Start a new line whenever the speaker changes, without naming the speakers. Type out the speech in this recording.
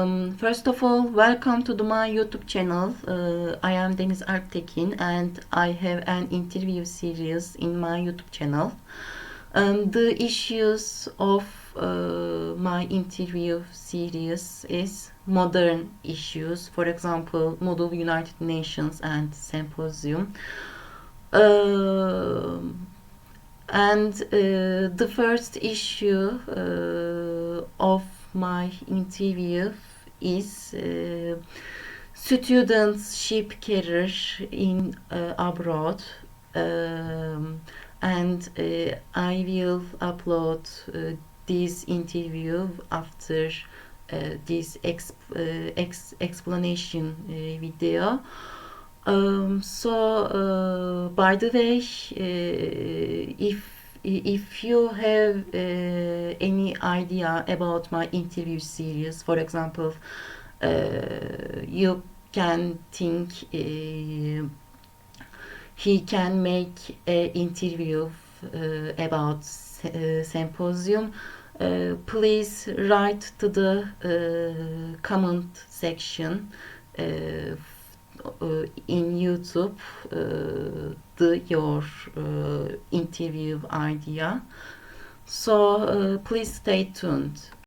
Um, first of all, welcome to my YouTube channel. Uh, I am Deniz Alptekin and I have an interview series in my YouTube channel. Um, the issues of uh, my interview series is modern issues, for example, Model United Nations and Symposium. Um, and uh, the first issue uh, of my interview is uh, studentship career in uh, abroad um, and uh, I will upload uh, this interview after uh, this exp- uh, ex- explanation uh, video. Um, so, uh, by the way, uh, if if you have uh, any idea about my interview series, for example, uh, you can think uh, he can make an interview uh, about uh, symposium. Uh, please write to the uh, comment section uh, uh, in YouTube uh, the your interview idea. So please stay tuned.